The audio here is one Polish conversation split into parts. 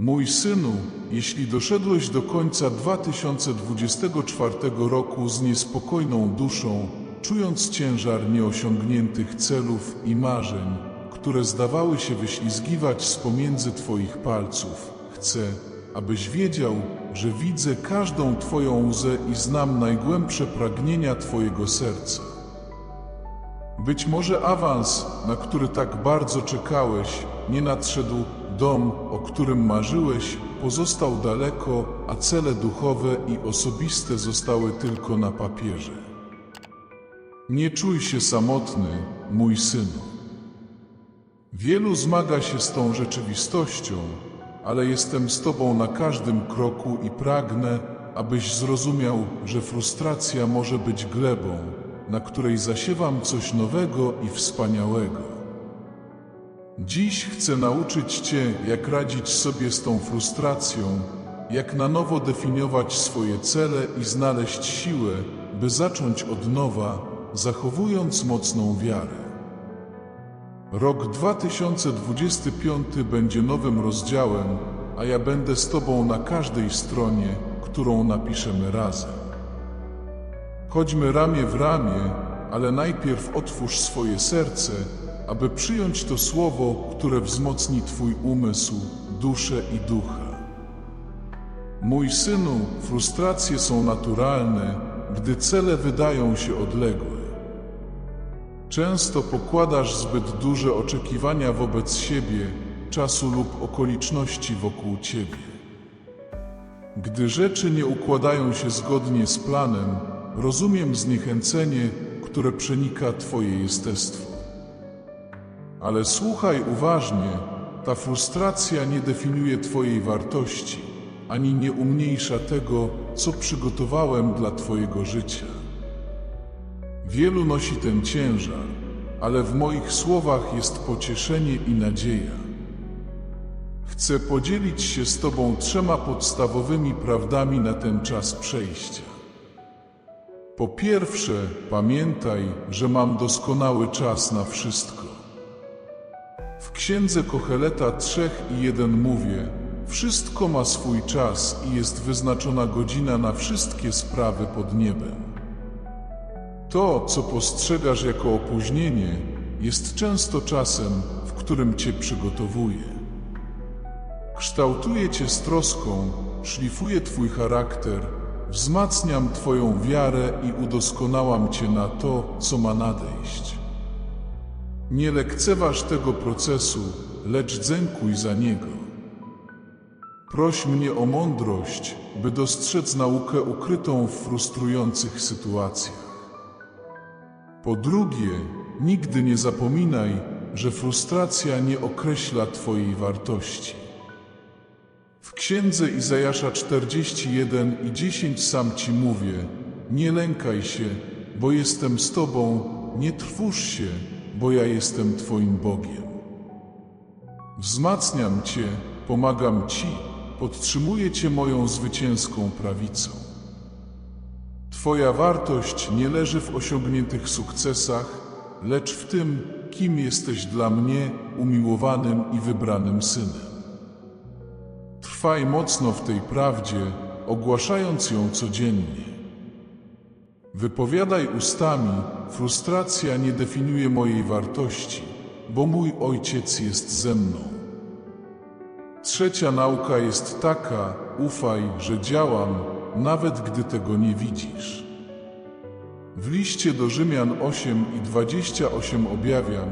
Mój synu, jeśli doszedłeś do końca 2024 roku z niespokojną duszą, czując ciężar nieosiągniętych celów i marzeń, które zdawały się wyślizgiwać z pomiędzy Twoich palców, chcę, abyś wiedział, że widzę każdą Twoją łzę i znam najgłębsze pragnienia Twojego serca. Być może awans, na który tak bardzo czekałeś, nie nadszedł, dom, o którym marzyłeś, pozostał daleko, a cele duchowe i osobiste zostały tylko na papierze. Nie czuj się samotny, mój synu. Wielu zmaga się z tą rzeczywistością, ale jestem z Tobą na każdym kroku i pragnę, abyś zrozumiał, że frustracja może być glebą, na której zasiewam coś nowego i wspaniałego. Dziś chcę nauczyć Cię, jak radzić sobie z tą frustracją, jak na nowo definiować swoje cele i znaleźć siłę, by zacząć od nowa, zachowując mocną wiarę. Rok 2025 będzie nowym rozdziałem, a ja będę z Tobą na każdej stronie, którą napiszemy razem. Chodźmy ramię w ramię, ale najpierw otwórz swoje serce, aby przyjąć to słowo, które wzmocni Twój umysł, duszę i ducha. Mój synu, frustracje są naturalne, gdy cele wydają się odległe. Często pokładasz zbyt duże oczekiwania wobec siebie, czasu lub okoliczności wokół ciebie. Gdy rzeczy nie układają się zgodnie z planem, rozumiem zniechęcenie, które przenika Twoje jestestwo. Ale słuchaj uważnie, ta frustracja nie definiuje Twojej wartości, ani nie umniejsza tego, co przygotowałem dla Twojego życia. Wielu nosi ten ciężar, ale w moich słowach jest pocieszenie i nadzieja. Chcę podzielić się z Tobą trzema podstawowymi prawdami na ten czas przejścia. Po pierwsze, pamiętaj, że mam doskonały czas na wszystko. W księdze Kocheleta trzech i jeden mówię, wszystko ma swój czas i jest wyznaczona godzina na wszystkie sprawy pod niebem. To, co postrzegasz jako opóźnienie, jest często czasem, w którym Cię przygotowuje. Kształtuje Cię z troską, szlifuje Twój charakter, wzmacniam Twoją wiarę i udoskonalam Cię na to, co ma nadejść. Nie lekceważ tego procesu, lecz dzękuj za niego. Proś mnie o mądrość, by dostrzec naukę ukrytą w frustrujących sytuacjach. Po drugie, nigdy nie zapominaj, że frustracja nie określa Twojej wartości. W księdze Izajasza 41 i 10 sam Ci mówię, nie lękaj się, bo jestem z Tobą, nie trwóż się, bo ja jestem Twoim Bogiem. Wzmacniam Cię, pomagam Ci, podtrzymuję Cię moją zwycięską prawicą. Twoja wartość nie leży w osiągniętych sukcesach, lecz w tym, kim jesteś dla mnie, umiłowanym i wybranym synem. Trwaj mocno w tej prawdzie, ogłaszając ją codziennie. Wypowiadaj ustami, frustracja nie definiuje mojej wartości, bo mój ojciec jest ze mną. Trzecia nauka jest taka: ufaj, że działam, nawet gdy tego nie widzisz. W liście do Rzymian 8 i 28 objawiam: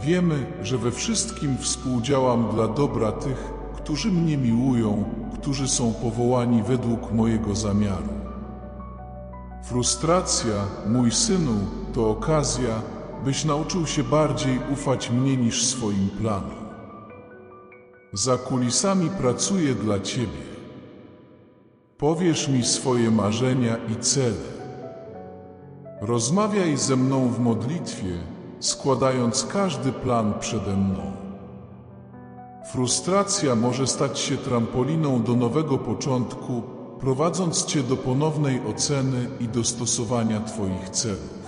Wiemy, że we wszystkim współdziałam dla dobra tych, którzy mnie miłują, którzy są powołani według mojego zamiaru. Frustracja, mój synu, to okazja, byś nauczył się bardziej ufać mnie niż swoim planom. Za kulisami pracuję dla Ciebie. Powiesz mi swoje marzenia i cele. Rozmawiaj ze mną w modlitwie, składając każdy plan przede mną. Frustracja może stać się trampoliną do nowego początku, prowadząc Cię do ponownej oceny i dostosowania Twoich celów.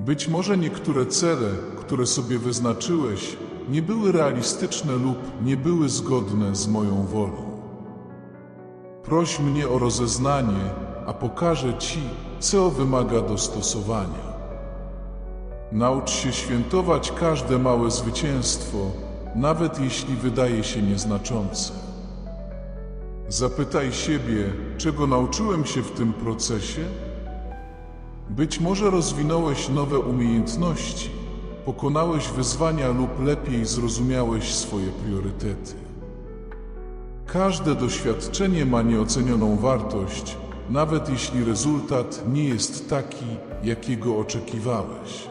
Być może niektóre cele, które sobie wyznaczyłeś, nie były realistyczne lub nie były zgodne z moją wolą. Proś mnie o rozeznanie, a pokażę Ci, co wymaga dostosowania. Naucz się świętować każde małe zwycięstwo, nawet jeśli wydaje się nieznaczące. Zapytaj siebie, czego nauczyłem się w tym procesie? Być może rozwinąłeś nowe umiejętności, pokonałeś wyzwania lub lepiej zrozumiałeś swoje priorytety. Każde doświadczenie ma nieocenioną wartość, nawet jeśli rezultat nie jest taki, jakiego oczekiwałeś.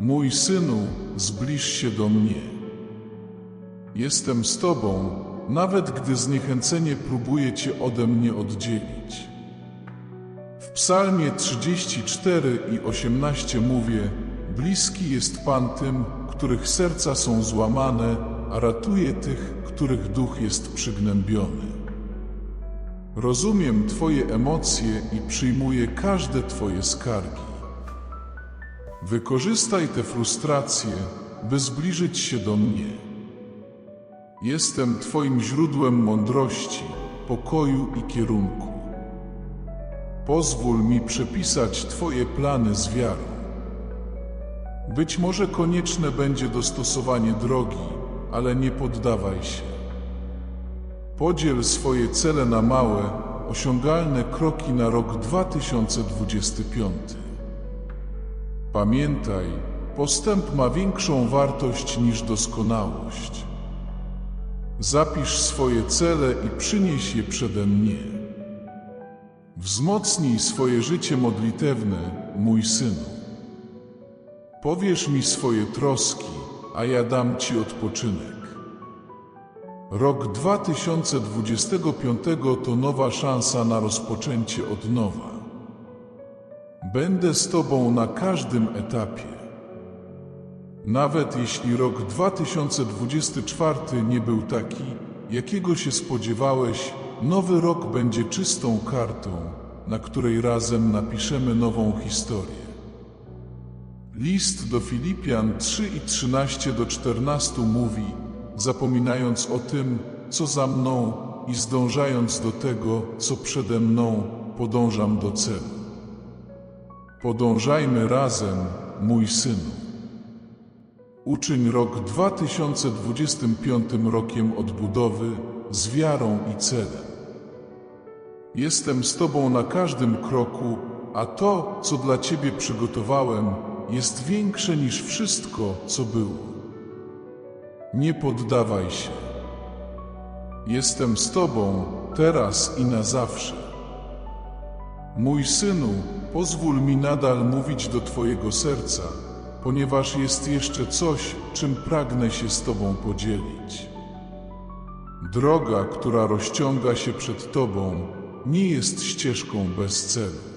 Mój synu, zbliż się do mnie. Jestem z Tobą, nawet gdy zniechęcenie próbuje Cię ode mnie oddzielić. W Psalmie 34 i 18 mówię: Bliski jest Pan tym, których serca są złamane, a ratuje tych, których duch jest przygnębiony. Rozumiem Twoje emocje i przyjmuję każde Twoje skargi. Wykorzystaj te frustracje, by zbliżyć się do mnie. Jestem Twoim źródłem mądrości, pokoju i kierunku. Pozwól mi przepisać Twoje plany z wiarą. Być może konieczne będzie dostosowanie drogi, ale nie poddawaj się. Podziel swoje cele na małe, osiągalne kroki na rok 2025. Pamiętaj, postęp ma większą wartość niż doskonałość. Zapisz swoje cele i przynieś je przede mnie. Wzmocnij swoje życie modlitewne, mój synu. Powiesz mi swoje troski, a ja dam Ci odpoczynek. Rok 2025 to nowa szansa na rozpoczęcie od nowa. Będę z Tobą na każdym etapie. Nawet jeśli rok 2024 nie był taki, jakiego się spodziewałeś, nowy rok będzie czystą kartą, na której razem napiszemy nową historię. List do Filipian 3 i 13 do 14 mówi, zapominając o tym, co za mną i zdążając do tego, co przede mną, podążam do celu. Podążajmy razem, mój synu. Uczyń rok 2025 rokiem odbudowy z wiarą i celem. Jestem z Tobą na każdym kroku, a to, co dla Ciebie przygotowałem, jest większe niż wszystko, co było. Nie poddawaj się. Jestem z Tobą teraz i na zawsze. Mój synu, pozwól mi nadal mówić do Twojego serca, ponieważ jest jeszcze coś, czym pragnę się z Tobą podzielić. Droga, która rozciąga się przed Tobą, nie jest ścieżką bez celu.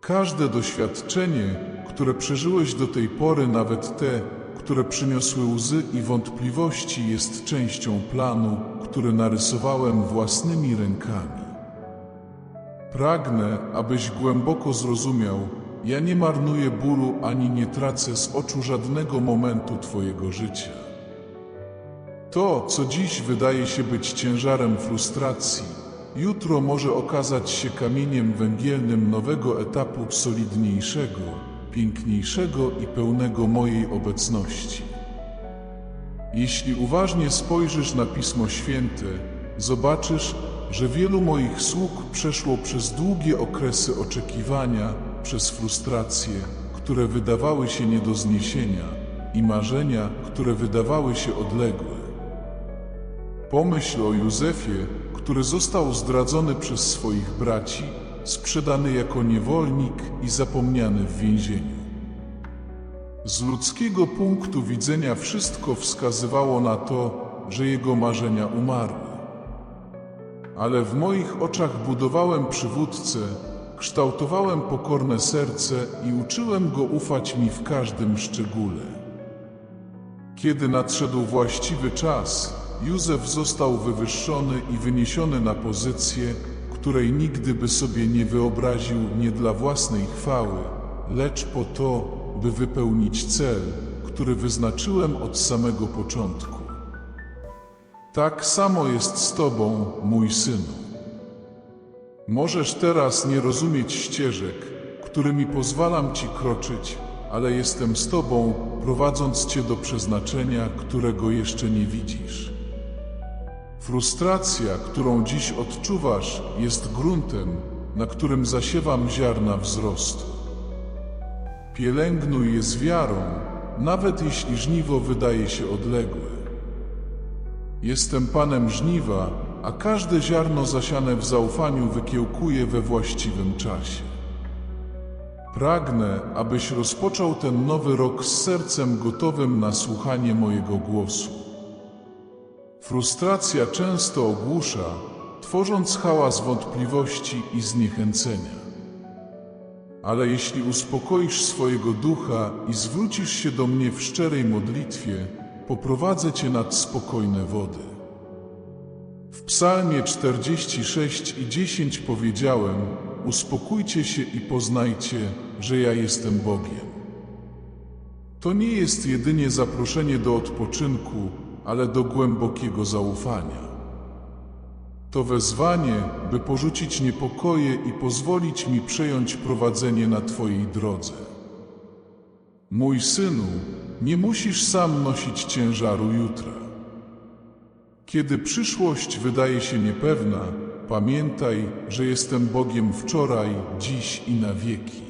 Każde doświadczenie, które przeżyłeś do tej pory, nawet te, które przyniosły łzy i wątpliwości, jest częścią planu, który narysowałem własnymi rękami. Pragnę, abyś głęboko zrozumiał, ja nie marnuję bólu ani nie tracę z oczu żadnego momentu Twojego życia. To, co dziś wydaje się być ciężarem frustracji, jutro może okazać się kamieniem węgielnym nowego etapu solidniejszego, piękniejszego i pełnego mojej obecności. Jeśli uważnie spojrzysz na Pismo Święte, zobaczysz, że wielu moich sług przeszło przez długie okresy oczekiwania, przez frustracje, które wydawały się nie do zniesienia i marzenia, które wydawały się odległe. Pomyśl o Józefie, który został zdradzony przez swoich braci, sprzedany jako niewolnik i zapomniany w więzieniu. Z ludzkiego punktu widzenia wszystko wskazywało na to, że jego marzenia umarły. Ale w moich oczach budowałem przywódcę, kształtowałem pokorne serce i uczyłem go ufać mi w każdym szczególe. Kiedy nadszedł właściwy czas, Józef został wywyższony i wyniesiony na pozycję, której nigdy by sobie nie wyobraził nie dla własnej chwały, lecz po to, by wypełnić cel, który wyznaczyłem od samego początku. Tak samo jest z Tobą, mój synu. Możesz teraz nie rozumieć ścieżek, którymi pozwalam Ci kroczyć, ale jestem z Tobą, prowadząc Cię do przeznaczenia, którego jeszcze nie widzisz. Frustracja, którą dziś odczuwasz, jest gruntem, na którym zasiewam ziarna wzrostu. Pielęgnuj je z wiarą, nawet jeśli żniwo wydaje się odległe. Jestem Panem żniwa, a każde ziarno zasiane w zaufaniu wykiełkuje we właściwym czasie. Pragnę, abyś rozpoczął ten nowy rok z sercem gotowym na słuchanie mojego głosu. Frustracja często ogłusza, tworząc hałas wątpliwości i zniechęcenia. Ale jeśli uspokoisz swojego ducha i zwrócisz się do mnie w szczerej modlitwie, poprowadzę cię nad spokojne wody. W Psalmie 46 i 10 powiedziałem: Uspokójcie się i poznajcie, że ja jestem Bogiem. To nie jest jedynie zaproszenie do odpoczynku, ale do głębokiego zaufania. To wezwanie, by porzucić niepokoje i pozwolić mi przejąć prowadzenie na Twojej drodze. Mój synu, nie musisz sam nosić ciężaru jutra. Kiedy przyszłość wydaje się niepewna, pamiętaj, że jestem Bogiem wczoraj, dziś i na wieki.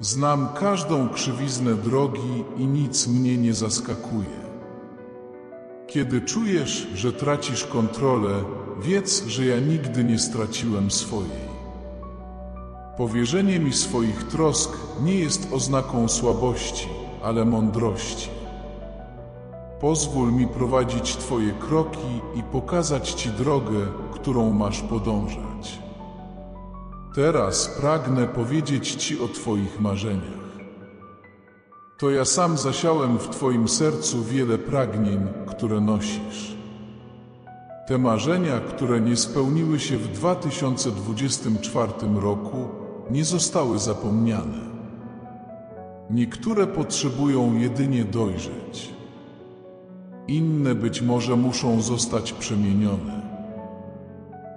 Znam każdą krzywiznę drogi i nic mnie nie zaskakuje. Kiedy czujesz, że tracisz kontrolę, wiedz, że ja nigdy nie straciłem swojej. Powierzenie mi swoich trosk nie jest oznaką słabości, ale mądrości. Pozwól mi prowadzić Twoje kroki i pokazać Ci drogę, którą masz podążać. Teraz pragnę powiedzieć Ci o Twoich marzeniach. To ja sam zasiałem w Twoim sercu wiele pragnień, które nosisz. Te marzenia, które nie spełniły się w 2024 roku, nie zostały zapomniane. Niektóre potrzebują jedynie dojrzeć. Inne być może muszą zostać przemienione.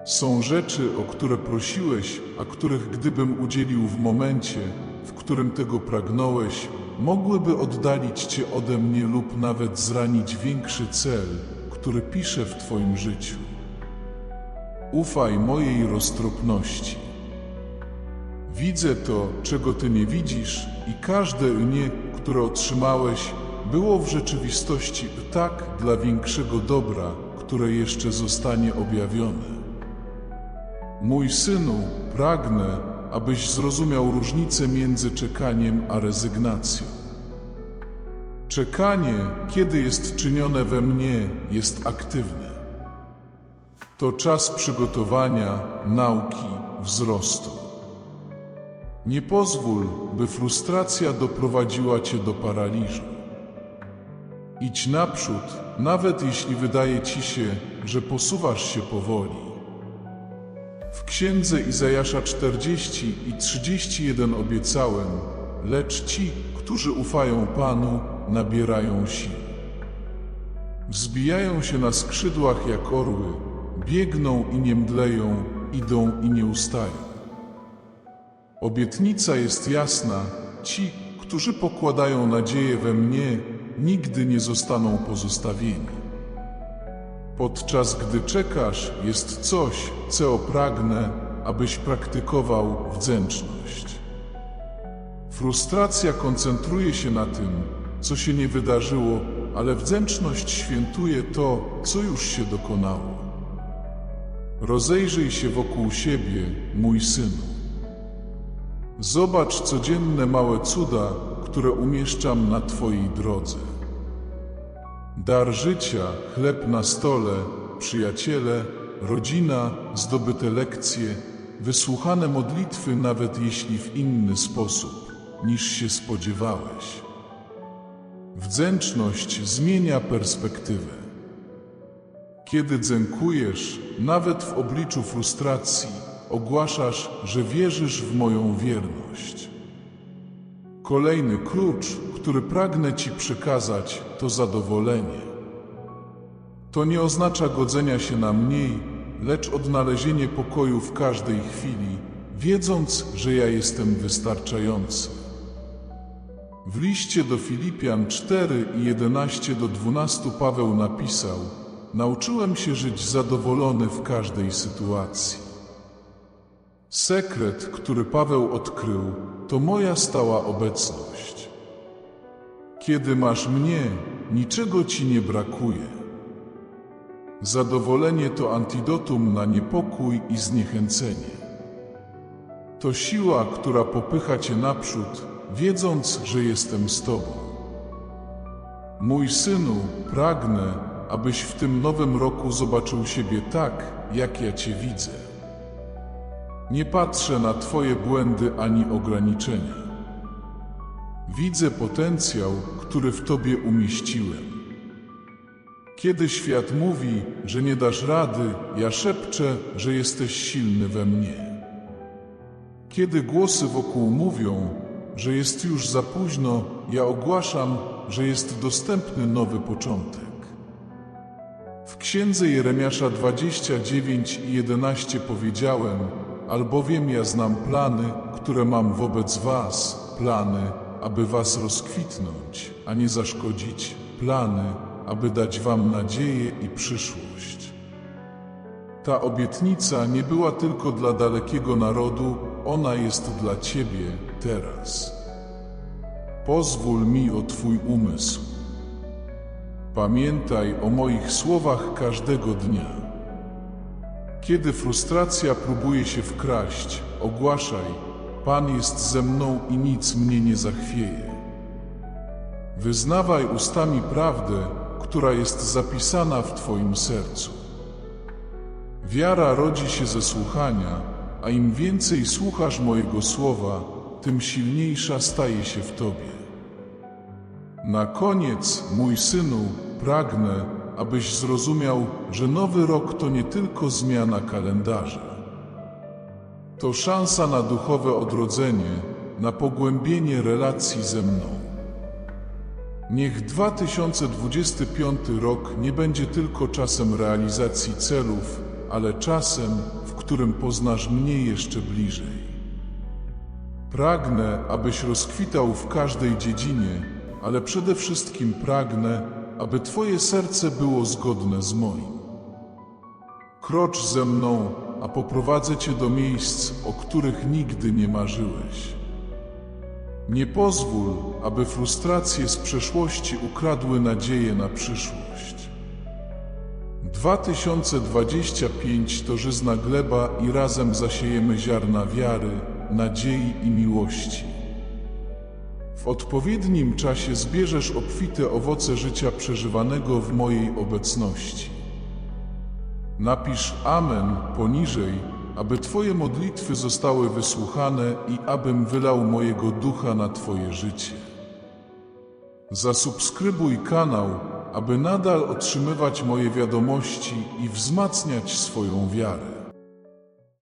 Są rzeczy, o które prosiłeś, a których gdybym udzielił w momencie, w którym tego pragnąłeś, mogłyby oddalić Cię ode mnie lub nawet zranić większy cel, który piszę w Twoim życiu. Ufaj mojej roztropności. Widzę to, czego Ty nie widzisz i każde nie, które otrzymałeś, było w rzeczywistości tak dla większego dobra, które jeszcze zostanie objawione. Mój synu, pragnę, abyś zrozumiał różnicę między czekaniem a rezygnacją. Czekanie, kiedy jest czynione we mnie, jest aktywne. To czas przygotowania, nauki, wzrostu. Nie pozwól, by frustracja doprowadziła cię do paraliżu. Idź naprzód, nawet jeśli wydaje ci się, że posuwasz się powoli. W księdze Izajasza 40 i 31 obiecałem, lecz ci, którzy ufają Panu, nabierają sił. Wzbijają się na skrzydłach jak orły, biegną i nie mdleją, idą i nie ustają. Obietnica jest jasna, ci, którzy pokładają nadzieję we mnie, nigdy nie zostaną pozostawieni. Podczas gdy czekasz, jest coś, co pragnę, abyś praktykował wdzięczność. Frustracja koncentruje się na tym, co się nie wydarzyło, ale wdzięczność świętuje to, co już się dokonało. Rozejrzyj się wokół siebie, mój synu. Zobacz codzienne małe cuda, które umieszczam na Twojej drodze. Dar życia, chleb na stole, przyjaciele, rodzina, zdobyte lekcje, wysłuchane modlitwy, nawet jeśli w inny sposób, niż się spodziewałeś. Wdzięczność zmienia perspektywę. Kiedy dziękujesz, nawet w obliczu frustracji, ogłaszasz, że wierzysz w moją wierność. Kolejny klucz, który pragnę Ci przekazać, to zadowolenie. To nie oznacza godzenia się na mniej, lecz odnalezienie pokoju w każdej chwili, wiedząc, że ja jestem wystarczający. W liście do Filipian 4 i 11 do 12 Paweł napisał: Nauczyłem się żyć zadowolony w każdej sytuacji. Sekret, który Paweł odkrył, to moja stała obecność. Kiedy masz mnie, niczego ci nie brakuje. Zadowolenie to antidotum na niepokój i zniechęcenie. To siła, która popycha cię naprzód, wiedząc, że jestem z tobą. Mój synu, pragnę, abyś w tym nowym roku zobaczył siebie tak, jak ja cię widzę. Nie patrzę na Twoje błędy ani ograniczenia. Widzę potencjał, który w Tobie umieściłem. Kiedy świat mówi, że nie dasz rady, ja szepczę, że jesteś silny we mnie. Kiedy głosy wokół mówią, że jest już za późno, ja ogłaszam, że jest dostępny nowy początek. W księdze Jeremiasza 29 i 11 powiedziałem, albowiem ja znam plany, które mam wobec was, plany, aby was rozkwitnąć, a nie zaszkodzić, plany, aby dać wam nadzieję i przyszłość. Ta obietnica nie była tylko dla dalekiego narodu, ona jest dla ciebie teraz. Pozwól mi o Twój umysł. Pamiętaj o moich słowach każdego dnia. Kiedy frustracja próbuje się wkraść, ogłaszaj: Pan jest ze mną i nic mnie nie zachwieje. Wyznawaj ustami prawdę, która jest zapisana w Twoim sercu. Wiara rodzi się ze słuchania, a im więcej słuchasz mojego słowa, tym silniejsza staje się w Tobie. Na koniec, mój synu, pragnę, abyś zrozumiał, że nowy rok to nie tylko zmiana kalendarza. To szansa na duchowe odrodzenie, na pogłębienie relacji ze mną. Niech 2025 rok nie będzie tylko czasem realizacji celów, ale czasem, w którym poznasz mnie jeszcze bliżej. Pragnę, abyś rozkwitał w każdej dziedzinie, ale przede wszystkim pragnę, aby Twoje serce było zgodne z moim. Krocz ze mną, a poprowadzę Cię do miejsc, o których nigdy nie marzyłeś. Nie pozwól, aby frustracje z przeszłości ukradły nadzieję na przyszłość. 2025 to żyzna gleba i razem zasiejemy ziarna wiary, nadziei i miłości. Odpowiednim czasie zbierzesz obfite owoce życia przeżywanego w mojej obecności. Napisz Amen poniżej, aby Twoje modlitwy zostały wysłuchane i abym wylał mojego ducha na Twoje życie. Zasubskrybuj kanał, aby nadal otrzymywać moje wiadomości i wzmacniać swoją wiarę.